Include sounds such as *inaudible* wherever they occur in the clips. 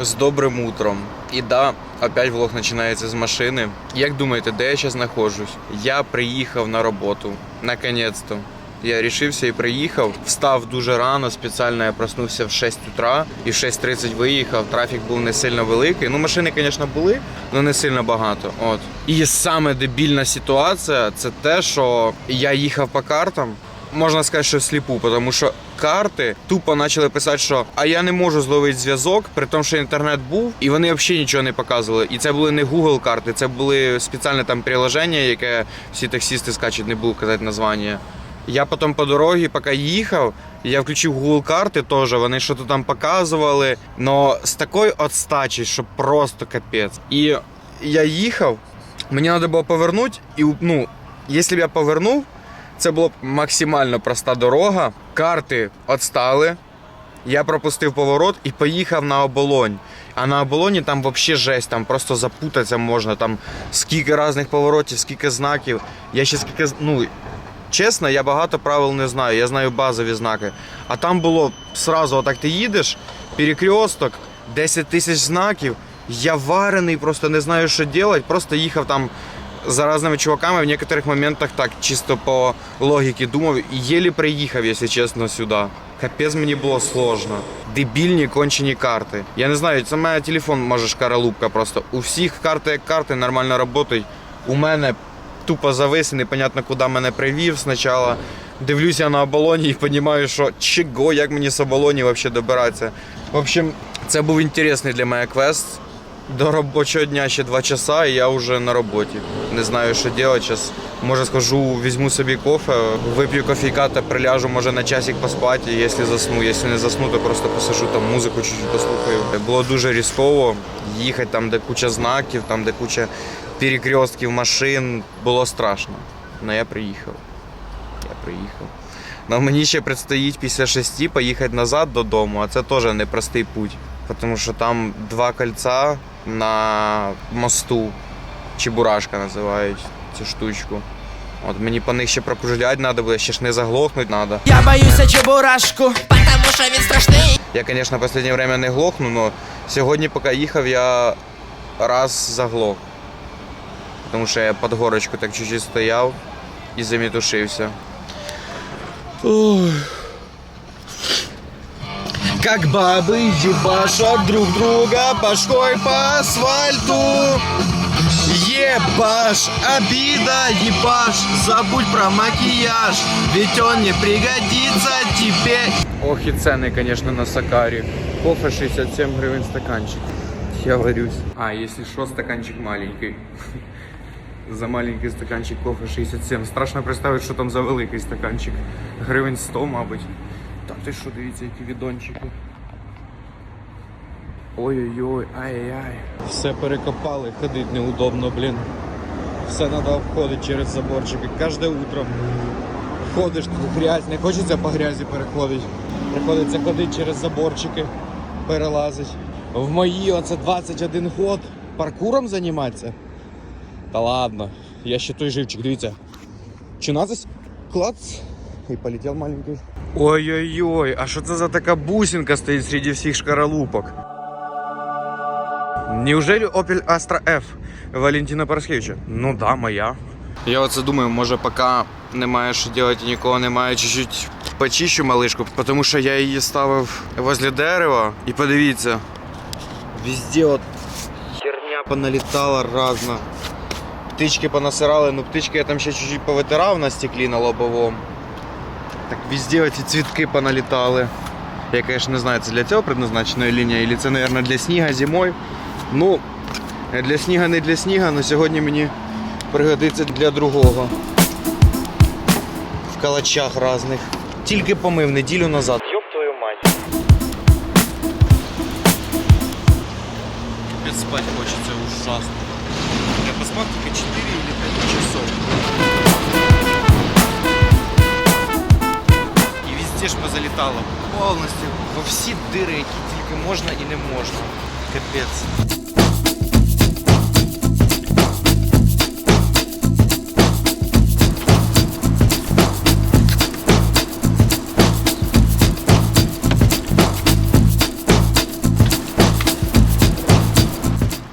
З добрим утром. І да, опять влог починається з машини. Як думаєте, де я зараз знаходжусь? Я приїхав на роботу. Наконець-то. Я рішився і приїхав. Встав дуже рано, спеціально я проснувся в 6 утра і в 6.30 виїхав. Трафік був не сильно великий. Ну, машини, звісно, були, але не сильно багато. От. І саме дебільна ситуація це те, що я їхав по картам. Можна сказати, що сліпу, тому що карти тупо почали писати, що а я не можу зловити зв'язок, при тому, що інтернет був, і вони взагалі нічого не показували. І це були не Google карти, це були спеціальне там приложення, яке всі таксисти скачуть, не буду казати названня. Я потім по дорозі, поки їхав, я включив Google карти теж, вони щось там показували, але з такою отстачі, що просто капець. І я їхав, мені треба було повернути, і ну, якщо б я повернув, це була максимально проста дорога. Карти відстали. Я пропустив поворот і поїхав на оболонь. А на оболоні там взагалі жесть, там просто запутатися можна. Там скільки різних поворотів, скільки знаків. Я ще скільки. Ну, чесно, я багато правил не знаю. Я знаю базові знаки. А там було сразу, отак ти їдеш, перекресток, 10 тисяч знаків. Я варений, просто не знаю, що робити. Просто їхав там за разними чуваками в некоторых моментах так, чисто по логіці думав, єлі приїхав, якщо чесно, сюди. Капець мені було сложно. Дебільні кончені карти. Я не знаю, це мене телефон може шкаралупка просто. У всіх карти як карти нормально працюють. У мене тупо завис, і непонятно, куди мене привів спочатку. Дивлюся на оболоні і розумію, що чого, як мені з оболоні взагалі добиратися. В общем, це був інтересний для мене квест. До робочого дня ще два часа, і я вже на роботі. Не знаю, що робити. Зараз, може, схожу, візьму собі кофе, вип'ю кофійка та приляжу, може, на часик поспати, якщо засну. Якщо не засну, то просто посижу там музику чуть-чуть послухаю. Було дуже різково їхати там, де куча знаків, там, де куча перекрестків, машин. Було страшно. Але я приїхав. Я приїхав. Но мені ще предстоїть після шести поїхати назад додому, а це теж непростий путь. Тому що там два кольця на мосту. Чебурашка називають цю штучку. От мені по них ще прокружляти треба буде, ще ж не заглохнути треба. Я боюся чебурашку, потому що він страшний. Я, звісно, в останнє время не глохну, але сьогодні, поки їхав, я раз заглох. Тому що я під горочку так чуть-чуть стояв і замітушився. Как бабы ебашат друг друга башкой по асфальту Ебаш, обида, ебаш, забудь про макияж Ведь он не пригодится тебе Ох і ціни, конечно, на Сакарі Кофе 67 гривень стаканчик Я варюсь А, если що, стаканчик маленький *laughs* За маленький стаканчик кофе 67 Страшно представити, що там за великий стаканчик Гривень 100, мабуть Та Ти що, дивіться, які відончики Ой-ой-ой, ай-яй. Все перекопали, ходить неудобно, блін. Все треба обходити через заборчики. Кожне утро ходиш тут грязь, не хочеться по грязі переходити. Приходиться ходити через заборчики, перелазить. В мої оце 21 год паркуром займатися. Та ладно, я ще той живчик, дивіться. 14, клац. І полетів маленький. Ой-ой-ой, а що це за така бусинка стоїть серед всіх шкаралупок? Неужели Opel Astra F Валентина Параскевича? Ну да, моя. Я оце думаю, може поки немає що робити і нікого немає, чуть-чуть почищу малишку, тому що я її ставив возле дерева. І подивіться, везде от херня поналітала разна. Птички понасирали, ну птички я там ще чуть-чуть повитирав на стеклі на лобовому. Так везде ці цвітки поналітали. Я, конечно, не знаю, це для цього предназначена лінія, або це, мабуть, для сніга зимою. Ну, для сніга не для сніга, але сьогодні мені пригодиться для другого. В калачах різних. Тільки помив неділю назад. Йоп твою мать. Капець спати хочеться ужасно. Я поспав тільки 4 или 5 часов. І ж позалітало. Повністю во всі дири, які тільки можна і не можна. Капець.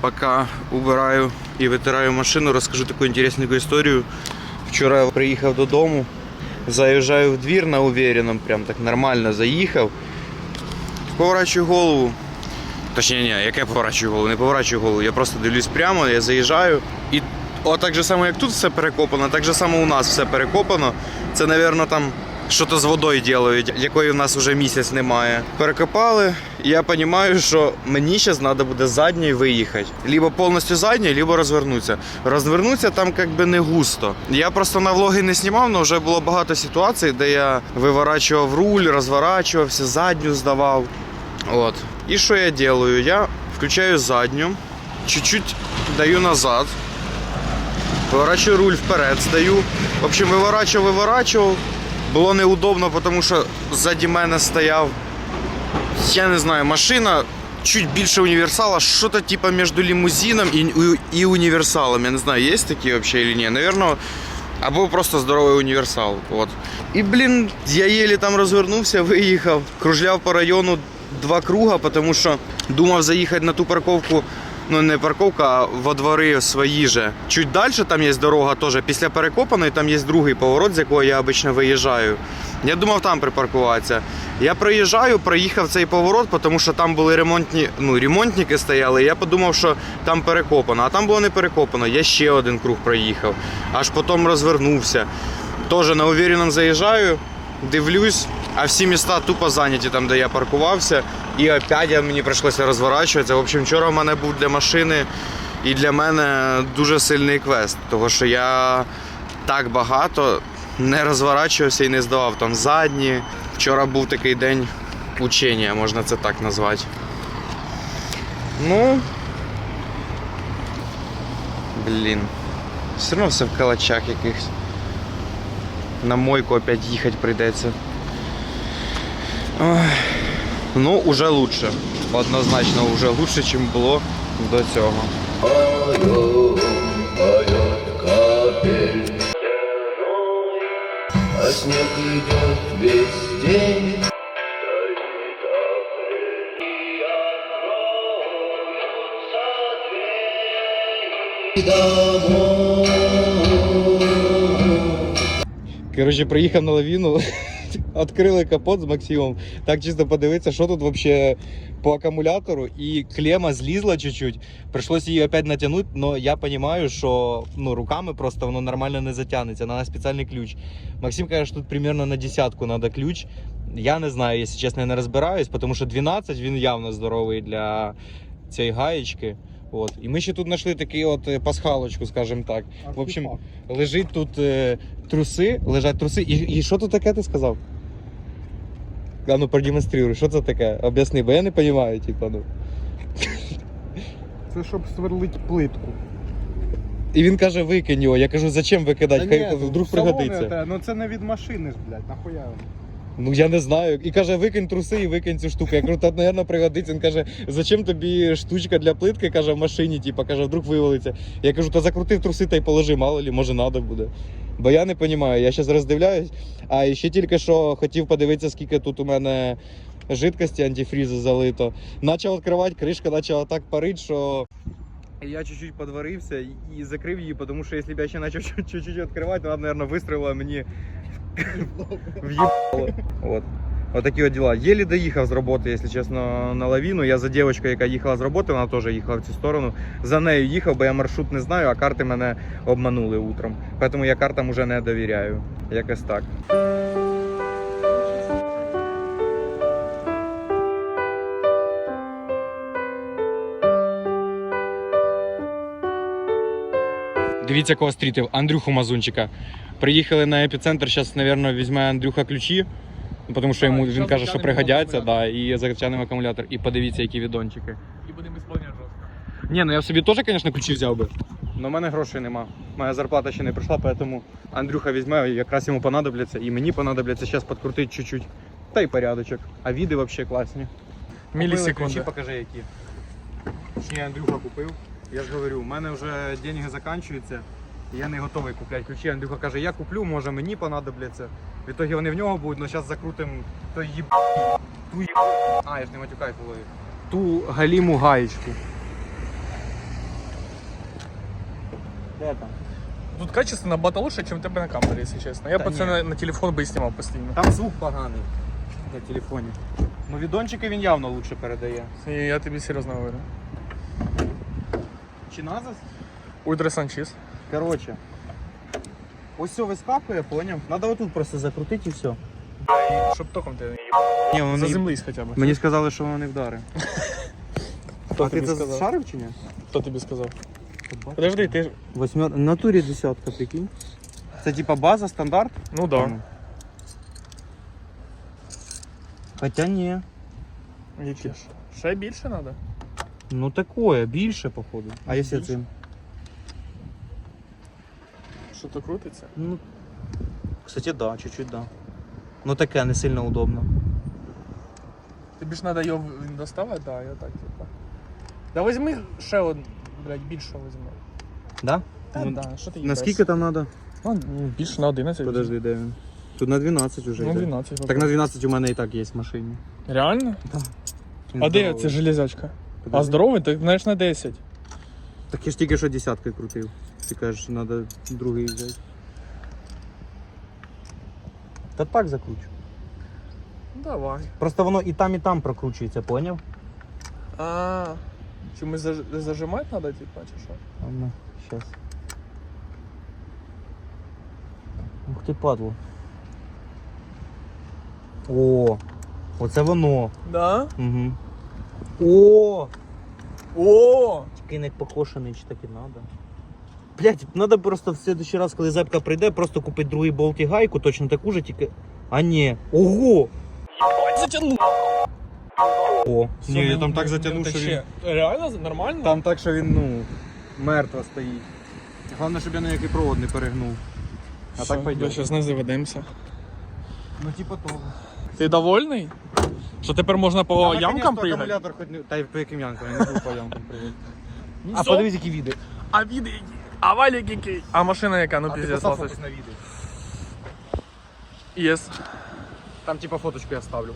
Поки убираю і витираю машину, розкажу таку інтересненьку історію. Вчора я приїхав додому, заїжджаю в двір на уверенном, прям так нормально заїхав. Поворачую голову. Точніше, ні, яке поворачую голову? Не поворачую голову. Я просто дивлюсь прямо, я заїжджаю. І так же само, як тут все перекопано, так же само у нас все перекопано. Це, мабуть, там що-то з водою ділають, якої в нас вже місяць немає. Перекопали, і я розумію, що мені зараз треба буде задньою виїхати. Либо повністю задньою, либо розвернутися. Розвернутися там якби не густо. Я просто на влоги не знімав, але вже було багато ситуацій, де я виворачував руль, розворачувався, задню здавав. От. І що я делаю? Я включаю задню, чуть-чуть даю назад, поворачиваю руль вперед, стою. В общем, виворачував, виворачував. Було неудобно, тому що ззаді мене стояв, я не знаю, машина чуть більше універсала, що-то типа між лімузином і, і універсалом. Я не знаю, є такі взагалі чи ні. Наверно, або просто здоровий універсал. От. І, блін, я єлі там розвернувся, виїхав, кружляв по району два круга, тому що думав заїхати на ту парковку. Ну, не парковка, а во двори свої же. Чуть далі там є дорога теж. Після перекопаної там є другий поворот, з якого я обично виїжджаю. Я думав там припаркуватися. Я проїжджаю, проїхав цей поворот, тому що там були ремонтні, ну, ремонтники стояли. Я подумав, що там перекопано, а там було не перекопано. Я ще один круг проїхав, аж потім розвернувся. Теж на увіреному заїжджаю, дивлюсь, а всі міста тупо зайняті там, де я паркувався. І опять мені прийшлося розворачуватися. В общем, вчора в мене був для машини і для мене дуже сильний квест, тому що я так багато не розворачувався і не здавав там задні. Вчора був такий день учення, можна це так назвати. Ну. Блін. Все одно все в калачах якихось. На мойку опять їхати прийдеться. Ой. Ну, уже лучше. Однозначно уже лучше, ніж було до цього. А снег идет весь день. Коротше, приїхав на лавіну, *laughs* відкрили капот з Максимом. Так чисто подивитися, що тут вообще по акумулятору. І клема злізла чуть-чуть. Прийшлося її опять натягнути, але я розумію, що ну, руками просто воно нормально не затягнеться. Треба спеціальний ключ. Максим каже, що тут примерно на десятку треба ключ. Я не знаю, якщо чесно, я не розбираюсь, тому що 12 він явно здоровий для цієї гаєчки. От. І ми ще тут знайшли такий от е, пасхалочку, скажімо так. В общем, лежить тут е, труси, лежать труси. І, і що тут таке ти сказав? А ну продемонструй, що це таке? Об'ясни, бо я не розумію, типа, ну. Це щоб сверлить плитку. І він каже, викинь його. Я кажу, зачем викидати? Хай ні, вдруг пригодиться. оте, Ну це не від машини ж, блядь, нахуя воно? Ну я не знаю. І каже, викинь труси і викинь цю штуку. Я кажу, та, мабуть, пригодиться. Він каже, зачем тобі штучка для плитки, каже, в машині, типа, каже, вдруг вивалиться. Я кажу, та закрутив труси та й положи, мало ли, може треба буде. Бо я не розумію, я зараз роздивляюсь, а ще тільки що хотів подивитися, скільки тут у мене жидкості антифрізу залито. Почав відкривати, кришка почала так парити, що. Я чуть-чуть подварився і- закрив її, тому що якщо б я ще почав *laughs* чуть-чуть відкривати, вона, мабуть, вистрілила мені в'їбало. От. Отакі от діла. Єлі доїхав з роботи, якщо чесно, на лавіну. Я за дівчинкою, яка їхала з роботи, вона теж їхала в цю сторону. За нею їхав, бо я маршрут не знаю, а карти мене обманули утром. Тому я картам уже не довіряю. Якось так. Дивіться, кого стрітив. Андрюху Мазунчика. Приїхали на епіцентр. Зараз, мабуть, візьме Андрюха ключі. Тому що йому він каже, що пригодяться, да, і закачанемо акумулятор. І подивіться, які відончики. І будемо ісполняти жорстко. Ні, ну я б собі теж, звісно, ключі взяв би. Но в мене грошей нема. Моя зарплата ще не прийшла, тому Андрюха візьме, якраз йому понадобляться, і мені понадобляться зараз підкрутити чуть-чуть. Та й порядочок. А віди взагалі класні. Мілісекунди. Ключі покажи які. Ні, Андрюха купив. Я ж говорю, у мене вже деньги закінчуються. І Я не готовий купляти ключі. Андрюха каже, я куплю, може мені понадобляться. В ітогі вони в нього будуть, але зараз закрутимо той їб... ту їб... А, я ж не матюкай голові. Ту галіму гаєчку. Де там? Тут качество набагато лучше, ніж у тебе на камері, якщо чесно. Я Та б це на, на телефон би і знімав постійно. Там звук поганий на телефоні. Ну відончики він явно лучше передає. І я тобі серйозно говорю. Чи назас? Ультра Санчіз. Короче. Ось все вискакує, поняв? Надо отут просто закрутити і все. Щоб током тебе не їбав. Ні, воно Заземлись хоча б. Мені сказали, що воно не вдари. *laughs* Хто а ти тобі це сказав? шарив чи ні? Хто тобі сказав? Подожди, ти ж. Восьмер... В натурі десятка, прикинь. Це типа база, стандарт? Ну да. Хоча ні. Які ж? Ще більше треба? Ну такое, більше, походу. А якщо Більше? цим? Що то крутиться? Ну, кстати, да, чуть-чуть да. Ну таке, не сильно удобно. Тобі ж треба його доставати, да, я так, типа. Да візьми ще один, блядь, більше візьми. Да? Та Ну, да, що ти Наскільки там треба? Ну, більше на 11. Подожди, де він? Тут на 12 уже. Ну, йде. 12. Так на 12 у мене і так є в машині. Реально? А де ця железячка? А здоровий? Так знаєш на 10. Так я ж тільки що десяткою крутив. Ти кажеш, що треба другий взяти. Та так закручу. Давай. Просто воно і там, і там прокручується, поняв? А, чомусь заж- зажимати треба, типа, чи що? А ну, щас. Ух ти падло. О, оце воно. Да? Угу. О! О! Не покошений, чи так і надо. Блять, надо просто в следующий раз, коли зепка прийде, просто купити другий болт і гайку, точно таку же, тільки. А ні. Ого! Затягнув. О, ні, я там так затягнув, що він. Реально? Нормально? Там так, що він, ну, мертво стоїть. Головне, щоб я ніякий провод не перегнув. А так пойдет. Зараз не заведемося. Ну, типа того. Ти довольний? Що тепер можна по ямкам приїхати? акумулятор хоч не... Та й по яким ямкам, я не був по ямкам приїхати. А Все? подивись, які віди. А віди які? А валік який? А машина яка? Ну піздець, ласочка. на відео. Єс. Там типа фоточку я вставлю.